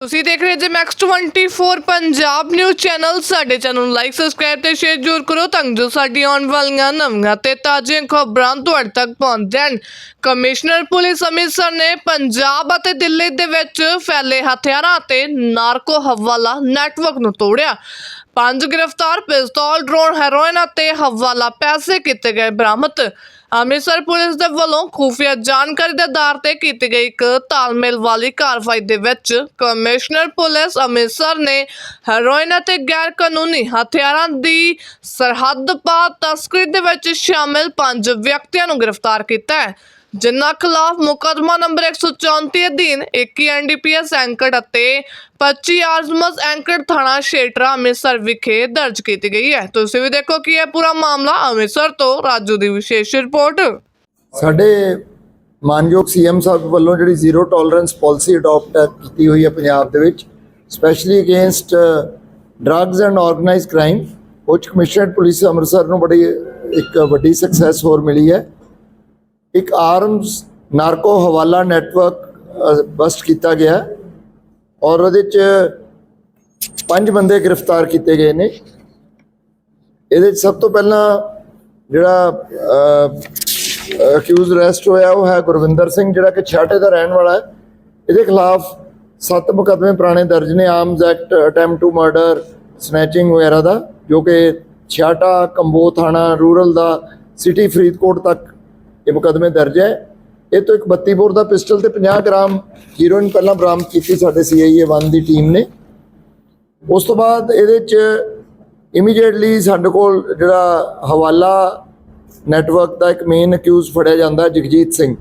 ਤੁਸੀਂ ਦੇਖ ਰਹੇ ਜੇ ਮੈਕਸ 24 ਪੰਜਾਬ ਨਿਊਜ਼ ਚੈਨਲ ਸਾਡੇ ਚੈਨਲ ਨੂੰ ਲਾਈਕ ਸਬਸਕ੍ਰਾਈਬ ਤੇ ਸ਼ੇਅਰ ਜ਼ਰੂਰ ਕਰੋ ਤਾਂ ਜੋ ਸਾਡੀ ਆਉਣ ਵਾਲੀਆਂ ਨਵੀਆਂ ਤੇ ਤਾਜ਼ੀਆਂ ਖਬਰਾਂ ਤੁਹਾਡੇ ਤੱਕ ਪਹੁੰਚ ਜਾਣ। ਕਮਿਸ਼ਨਰ ਪੁਲਿਸ ਅੰਮ੍ਰਿਤਸਰ ਨੇ ਪੰਜਾਬ ਅਤੇ ਦਿੱਲੀ ਦੇ ਵਿੱਚ ਫੈਲੇ ਹਥਿਆਰਾਂ ਤੇ ਨਾਰਕੋ ਹਵਾਲਾ ਨੈਟਵਰਕ ਨੂੰ ਤੋੜਿਆ। ਪੰਜ ਗ੍ਰਿਫਤਾਰ, ਪਿਸਤੌਲ, ਡਰੋਨ, ਹੈਰੋਇਨ ਅਤੇ ਹਵਾਲਾ ਪੈਸੇ ਕੀਤੇ ਗਏ ਬਰਾਮਦ। ਅੰਮ੍ਰਿਤਸਰ ਪੁਲਿਸ ਦੇ ਵੱਲੋਂ ਖੂਫੀਆ ਜਾਣਕਾਰੀ ਦੇ ਆਧਾਰ ਤੇ ਕੀਤੀ ਗਈ ਇੱਕ ਤਾਲਮੇਲ ਵਾਲੀ ਕਾਰਵਾਈ ਦੇ ਵਿੱਚ ਕਮਿਸ਼ਨਰ ਪੁਲਿਸ ਅੰਮ੍ਰਿਤਸਰ ਨੇ ਹੈਰੋਇਨ ਅਤੇ ਗੈਰ ਕਾਨੂੰਨੀ ਹਥਿਆਰਾਂ ਦੀ ਸਰਹੱਦ ਪਾਰ ਤਸਕਰੀ ਦੇ ਵਿੱਚ ਸ਼ਾਮਿਲ ਪੰਜ ਵਿਅਕਤੀਆਂ ਨੂੰ ਗ੍ਰਿਫਤਾਰ ਕੀਤਾ ਹੈ। ਜਿਨ੍ਹਾਂ ਖਿਲਾਫ ਮੁਕੱਦਮਾ ਨੰਬਰ 134 ਅਧੀਨ 21 ਐਨਡੀਪੀਐਸ ਐਂਕੜ ਅਤੇ 25 ਆਰਜ਼ਮਸ ਐਂਕੜ ਥਾਣਾ ਸ਼ੇਟਰਾ ਅੰਮ੍ਰਿਤਸਰ ਵਿਖੇ ਦਰਜ ਕੀਤੀ ਗਈ ਹੈ। ਤੁਸੀਂ ਵੀ ਦੇਖੋ ਕਿ ਇਹ ਪੂਰਾ ਮਾਮਲਾ ਅੰਮ੍ਰਿਤਸਰ ਤੋਂ ਰਾਜੂ ਦੀ ਵਿਸ਼ੇਸ਼ ਰਿਪੋਰਟ। ਸਾਡੇ ਮਾਨਯੋਗ ਸੀਐਮ ਸਾਹਿਬ ਵੱਲੋਂ ਜਿਹੜੀ ਜ਼ੀਰੋ ਟੋਲਰੈਂਸ ਪਾਲਿਸੀ ਅਡਾਪਟ ਕੀਤੀ ਹੋਈ ਹੈ ਪੰਜਾਬ ਦੇ ਵਿੱਚ, specially against drugs and organised crime, ਉੱਚ ਕਮਿਸ਼ਨਰਡ ਪੁਲਿਸ ਅੰਮ੍ਰਿਤਸਰ ਨੂੰ ਬੜੀ ਇੱਕ ਵੱਡੀ ਸਕਸੈਸ ਹੋਰ ਮਿਲੀ ਹੈ। ਇੱਕ arms narco hawala network bust ਕੀਤਾ ਗਿਆ ਔਰ ਉਹਦੇ ਚ ਪੰਜ ਬੰਦੇ ਗ੍ਰਿਫਤਾਰ ਕੀਤੇ ਗਏ ਨੇ। ਇਹਦੇ 'ਚ ਸਭ ਤੋਂ ਪਹਿਲਾਂ ਜਿਹੜਾ ਅਕਿਊਜ਼ ਅਰੈਸਟ ਹੋਇਆ ਉਹ ਹੈ ਗੁਰਵਿੰਦਰ ਸਿੰਘ, ਜਿਹੜਾ ਕਿ ਛਾਟੇ ਦਾ ਰਹਿਣ ਵਾਲਾ ਹੈ। ਇਹਦੇ ਖਿਲਾਫ ਸੱਤ ਮੁਕੱਦਮੇ ਪੁਰਾਣੇ ਦਰਜ ਨੇ arms act attempt to murder snatching ਵਗੈਰਾ ਦਾ, ਜੋ ਕਿ ਛਾਟਾ ਕੰਬੋ ਥਾਣਾ ਰੂਰਲ ਦਾ ਸਿਟੀ ਫਰੀਦਕੋਟ ਤੱਕ ਇਹ ਮੁਕੱਦਮੇ ਦਰਜ ਹੈ। ਇਹ ਤੋਂ ਇੱਕ 32 ਬੋਰ ਦਾ ਪਿਸਟਲ ਤੇ 50 ਗ੍ਰਾਮ ਹੀਰੋਇਨ ਪਹਿਲਾਂ ਬਰਾਮਦ ਕੀਤੀ ਸਾਡੇ ਸੀਆਈਏ 1 ਦੀ ਟੀਮ ਨੇ। ਉਸ ਤੋਂ ਬਾਅਦ ਇਹਦੇ ਚ ਇਮੀਡੀਏਟਲੀ ਸਾਡੇ ਕੋਲ ਜਿਹੜਾ ਹਵਾਲਾ ਨੈਟਵਰਕ ਦਾ ਇੱਕ ਮੇਨ ਅਕਿਊਜ਼ ਫੜਿਆ ਜਾਂਦਾ ਜਗਜੀਤ ਸਿੰਘ,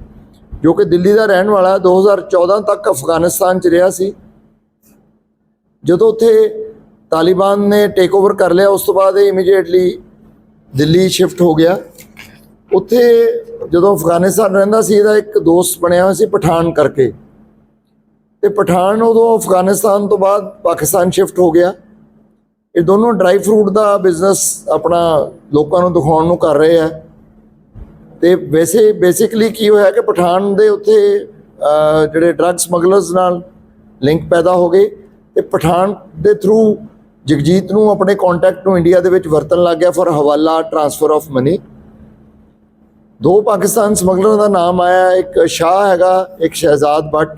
ਜੋ ਕਿ ਦਿੱਲੀ ਦਾ ਰਹਿਣ ਵਾਲਾ ਹੈ। 2014 ਤੱਕ ਅਫਗਾਨਿਸਤਾਨ ਚ ਰਿਹਾ ਸੀ। ਜਦੋਂ ਉੱਥੇ ਤਾਲਿਬਾਨ ਨੇ ਟੇਕ ਓਵਰ ਕਰ ਲਿਆ, ਉਸ ਤੋਂ ਬਾਅਦ ਇਹ ਇਮੀਡੀਏਟਲੀ ਦਿੱਲੀ ਸ਼ਿਫਟ ਹੋ ਗਿਆ। ਉੱਥੇ ਜਦੋਂ ਅਫਗਾਨਿਸਤਾਨ ਰਹਿੰਦਾ ਸੀ, ਇਹਦਾ ਇੱਕ ਦੋਸਤ ਬਣਿਆ ਹੋਇਆ ਸੀ ਪਠਾਨ ਕਰਕੇ। ਤੇ ਪਠਾਨ ਉਦੋਂ ਅਫਗਾਨਿਸਤਾਨ ਤੋਂ ਬਾਅਦ ਪਾਕਿਸਤਾਨ ਸ਼ਿਫਟ ਹੋ ਗਿਆ। ਇਹ ਦੋਨੋਂ ਡਰਾਈ ਫਰੂਟ ਦਾ ਬਿਜ਼ਨਸ ਆਪਣਾ ਲੋਕਾਂ ਨੂੰ ਦਿਖਾਉਣ ਨੂੰ ਕਰ ਰਹੇ ਆ। ਤੇ ਵੈਸੇ ਬੇਸਿਕਲੀ ਕੀ ਹੋਇਆ ਕਿ ਪਠਾਨ ਦੇ ਉੱਥੇ ਜਿਹੜੇ ਡਰੱਗ ਸਮਗਲਰਸ ਨਾਲ ਲਿੰਕ ਪੈਦਾ ਹੋ ਗਏ। ਤੇ ਪਠਾਨ ਦੇ ਥਰੂ ਜਗਜੀਤ ਨੂੰ ਆਪਣੇ ਕੰਟੈਕਟ ਨੂੰ ਇੰਡੀਆ ਦੇ ਵਿੱਚ ਵਰਤਣ ਲੱਗ ਗਿਆ ਫॉर ਹਵਾਲਾ ਟ੍ਰਾਂਸਫਰ ਆਫ ਮਨੀ ਦੋ ਪਾਕਿਸਤਾਨ ਸਮਗਲਰਾਂ ਦਾ ਨਾਮ ਆਇਆ, ਇੱਕ ਸ਼ਾਹ ਹੈਗਾ, ਇੱਕ ਸ਼ਹਿਜ਼ਾਦ ਭੱਟ।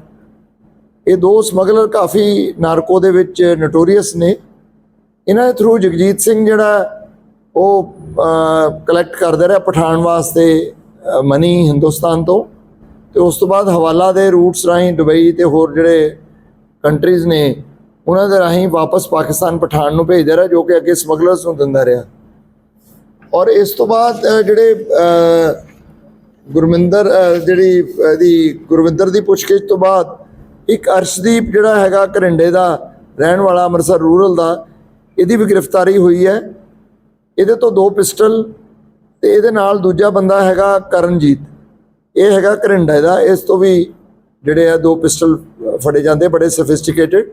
ਇਹ ਦੋ ਸਮਗਲਰ ਕਾਫੀ ਨਾਰਕੋ ਦੇ ਵਿੱਚ ਨਟੋਰੀਅਸ ਨੇ। ਇਹਨਾਂ ਦੇ ਥਰੂ ਜਗਜੀਤ ਸਿੰਘ ਜਿਹੜਾ, ਉਹ ਕਲੈਕਟ ਕਰਦਾ ਰਿਹਾ ਪਠਾਨ ਵਾਸਤੇ ਮਨੀ ਹਿੰਦੁਸਤਾਨ ਤੋਂ। ਤੇ ਉਸ ਤੋਂ ਬਾਅਦ ਹਵਾਲਾ ਦੇ ਰੂਟਸ ਰਾਹੀਂ ਦੁਬਈ ਤੇ ਹੋਰ ਜਿਹੜੇ ਕੰਟਰੀਜ਼ ਨੇ, ਉਹਨਾਂ ਦੇ ਰਾਹੀਂ ਵਾਪਸ ਪਾਕਿਸਤਾਨ ਪਠਾਨ ਨੂੰ ਭੇਜਦਾ ਰਿਹਾ, ਜੋ ਕਿ ਅੱਗੇ ਸਮਗਲਰਸ ਨੂੰ ਦਿੰਦਾ ਰਿਹਾ। ਔਰ ਇਸ ਤੋਂ ਬਾਅਦ ਜਿਹੜੇ ਗੁਰਮਿੰਦਰ ਜਿਹੜੀ ਇਹਦੀ ਗੁਰਵਿੰਦਰ ਦੀ ਪੁੱਛਗਿੱਛ ਤੋਂ ਬਾਅਦ ਇੱਕ ਅਰਸ਼ਦੀਪ ਜਿਹੜਾ ਹੈਗਾ ਘਰਿੰਡੇ ਦਾ ਰਹਿਣ ਵਾਲਾ ਅੰਮ੍ਰਿਤਸਰ ਰੂਰਲ ਦਾ, ਇਹਦੀ ਵੀ ਗ੍ਰਿਫਤਾਰੀ ਹੋਈ ਹੈ। ਇਹਦੇ ਤੋਂ ਦੋ ਪਿਸਟਲ ਤੇ ਇਹਦੇ ਨਾਲ ਦੂਜਾ ਬੰਦਾ ਹੈਗਾ ਕਰਨਜੀਤ। ਇਹ ਹੈਗਾ ਘਰਿੰਡੇ ਦਾ, ਇਸ ਤੋਂ ਵੀ ਜਿਹੜੇ ਆ ਦੋ ਪਿਸਟਲ ਫੜੇ ਜਾਂਦੇ, ਬੜੇ ਸੋਫਿਸਟੀਕੇਟਿਡ।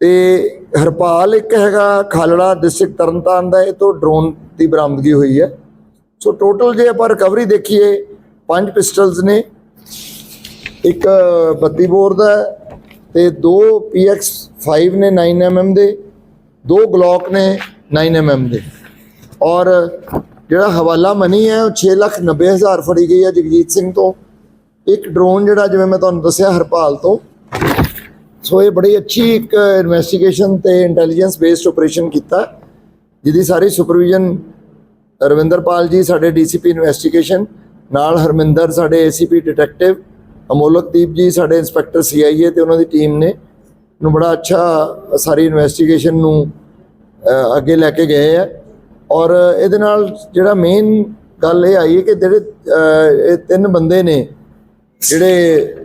ਤੇ ਹਰਪਾਲ ਇੱਕ ਹੈਗਾ ਖਾਲੜਾ ਡਿਸਟ੍ਰਿਕਟ ਤਰਨਤਾਰਨ ਦਾ, ਇਹ ਤੋਂ ਡਰੋਨ ਦੀ ਬਰਾਮਦਗੀ ਹੋਈ ਹੈ। ਸੋ ਟੋਟਲ ਜੇ ਆਪਾਂ ਰਿਕਵਰੀ ਦੇਖੀਏ, ਪੰਜ ਪਿਸਟਲਸ ਨੇ। ਇੱਕ 32 ਬੋਰ ਦਾ ਹੈ ਤੇ ਦੋ PX5 ਨੇ 9mm ਦੇ, ਦੋ ਗਲੌਕ ਨੇ 9mm ਦੇ। ਔਰ ਜਿਹੜਾ ਹਵਾਲਾ ਮਨੀ ਹੈ, ਉਹ 690000 ਫੜੀ ਗਈ ਹੈ ਜਗਜੀਤ ਸਿੰਘ ਤੋਂ। ਇੱਕ ਡਰੋਨ ਜਿਹੜਾ, ਜਿਵੇਂ ਮੈਂ ਤੁਹਾਨੂੰ ਦੱਸਿਆ, ਹਰਪਾਲ ਤੋਂ। ਸੋ ਇਹ ਬੜੀ ਅੱਛੀ ਇੱਕ ਇਨਵੈਸਟੀਗੇਸ਼ਨ ਤੇ ਇੰਟੈਲੀਜੈਂਸ ਬੇਸਡ ਆਪਰੇਸ਼ਨ ਕੀਤਾ। ਜਿਹਦੀ ਸਾਰੀ ਸੁਪਰਵੀਜ਼ਨ ਰਵਿੰਦਰਪਾਲ ਜੀ ਸਾਡੇ ਡੀਸੀਪੀ ਇਨਵੈਸਟੀਗੇਸ਼ਨ, ਨਾਲ ਹਰਮਿੰਦਰ ਸਾਡੇ ਏਸੀਪੀ ਡਿਟੈਕਟਿਵ, ਅਮੋਲਕਦੀਪ ਜੀ ਸਾਡੇ ਇੰਸਪੈਕਟਰ ਸੀਆਈਏ ਤੇ ਉਹਨਾਂ ਦੀ ਟੀਮ ਨੇ, ਨੂੰ ਬੜਾ ਅੱਛਾ ਸਾਰੀ ਇਨਵੈਸਟੀਗੇਸ਼ਨ ਨੂੰ ਅੱਗੇ ਲੈ ਕੇ ਗਏ ਆ। ਔਰ ਇਹਦੇ ਨਾਲ ਜਿਹੜਾ ਮੇਨ ਗੱਲ ਇਹ ਆਈ ਹੈ ਕਿ ਜਿਹੜੇ ਇਹ ਤਿੰਨ ਬੰਦੇ ਨੇ, ਜਿਹੜੇ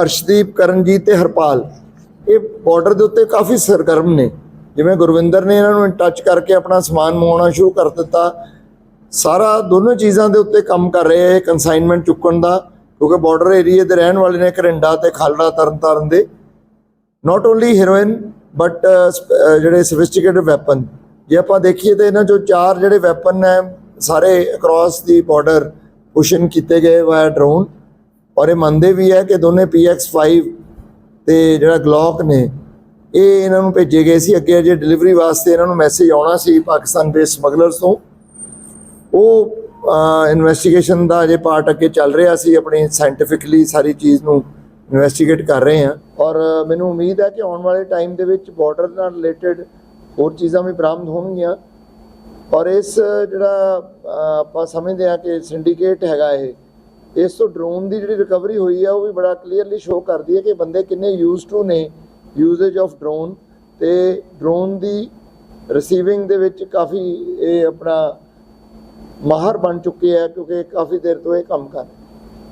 ਅਰਸ਼ਦੀਪ ਕਰਨਜੀਤ ਤੇ ਹਰਪਾਲ, ਇਹ ਬਾਰਡਰ ਦੇ ਉੱਤੇ ਕਾਫੀ ਸਰਗਰਮ ਨੇ। ਜਿਵੇਂ ਗੁਰਵਿੰਦਰ ਨੇ ਇਹਨਾਂ ਨੂੰ ਟੱਚ ਕਰਕੇ ਆਪਣਾ ਸਮਾਨ ਮੰਗਵਾਉਣਾ ਸ਼ੁਰੂ ਕਰ ਦਿੱਤਾ ਸਾਰਾ ਦੋਨੋਂ ਚੀਜ਼ਾਂ ਦੇ ਉੱਤੇ ਕੰਮ ਕਰ ਰਹੇ ਹੈ ਕਨਸਾਈਨਮੈਂਟ ਚੁੱਕਣ ਦਾ, ਕਿਉਂਕਿ ਬਾਰਡਰ ਏਰੀਆ ਦੇ ਰਹਿਣ ਵਾਲੇ ਨੇ ਘਰਿੰਡਾ ਤੇ ਖਾਲੜਾ ਤਰਨਤਾਰਨ ਦੇ। ਨਾਟ ਓਨਲੀ ਹੀਰੋਇਨ ਬਟ ਜਿਹੜੇ ਸੋਫਿਸਟੀਕੇਟਡ ਵੈਪਨ ਜੇ ਆਪਾਂ ਦੇਖੀਏ ਤਾਂ ਇਹਨਾਂ ਚੋਂ ਚਾਰ ਜਿਹੜੇ ਵੈਪਨ ਹੈ, ਸਾਰੇ ਅਕ੍ਰੋਸ ਦੀ ਬਾਰਡਰ ਪੁਸ਼ਨ ਕੀਤੇ ਗਏ ਵਾਇਆ ਡਰੋਨ ਔਰ ਇਹ ਮੰਨਦੇ ਵੀ ਹੈ ਕਿ ਦੋਨੇ PX5 ਤੇ ਜਿਹੜਾ ਗਲੌਕ ਨੇ, ਇਹ ਇਹਨਾਂ ਨੂੰ ਭੇਜੇ ਗਏ ਸੀ। ਅੱਗੇ ਅਜੇ ਡਿਲੀਵਰੀ ਵਾਸਤੇ ਇਹਨਾਂ ਨੂੰ ਮੈਸੇਜ ਆਉਣਾ ਸੀ ਪਾਕਿਸਤਾਨ ਦੇ ਸਮਗਲਰਸ ਤੋਂ। ਉਹ ਇਨਵੈਸਟੀਗੇਸ਼ਨ ਦਾ ਅਜੇ ਪਾਰਟ ਅੱਗੇ ਚੱਲ ਰਿਹਾ ਸੀ, ਆਪਣੀ ਸਾਇੰਟੀਫਿਕਲੀ ਸਾਰੀ ਚੀਜ਼ ਨੂੰ ਇਨਵੈਸਟੀਗੇਟ ਕਰ ਰਹੇ ਹਾਂ। ਔਰ ਮੈਨੂੰ ਉਮੀਦ ਹੈ ਕਿ ਆਉਣ ਵਾਲੇ ਟਾਈਮ ਦੇ ਵਿੱਚ ਬਾਰਡਰ ਨਾਲ ਰਿਲੇਟਡ ਹੋਰ ਚੀਜ਼ਾਂ ਵੀ ਬਰਾਮਦ ਹੋਣਗੀਆਂ। ਔਰ ਇਸ ਜਿਹੜਾ ਆਪਾਂ ਸਮਝਦੇ ਹਾਂ ਕਿ ਸਿੰਡੀਕੇਟ ਹੈਗਾ ਇਹ, ਇਸ ਤੋਂ ਡਰੋਨ ਦੀ ਜਿਹੜੀ ਰਿਕਵਰੀ ਹੋਈ ਹੈ ਉਹ ਵੀ ਬੜਾ ਕਲੀਅਰਲੀ ਸ਼ੋਅ ਕਰਦੀ ਹੈ ਕਿ ਬੰਦੇ ਕਿੰਨੇ ਯੂਜ਼ ਟੂ ਨੇ ਯੂਜ਼ੇਜ ਆਫ ਡਰੋਨ ਤੇ ਡਰੋਨ ਦੀ ਰਿਸੀਵਿੰਗ ਦੇ ਵਿੱਚ ਕਾਫੀ ਇਹ ਆਪਣਾ ਮਾਹਰ ਬਣ ਚੁੱਕੇ ਆ ਕਿਉਂਕਿ ਕਾਫੀ ਦੇਰ ਤੋਂ ਇਹ ਕੰਮ ਕਰ ਰਹੇ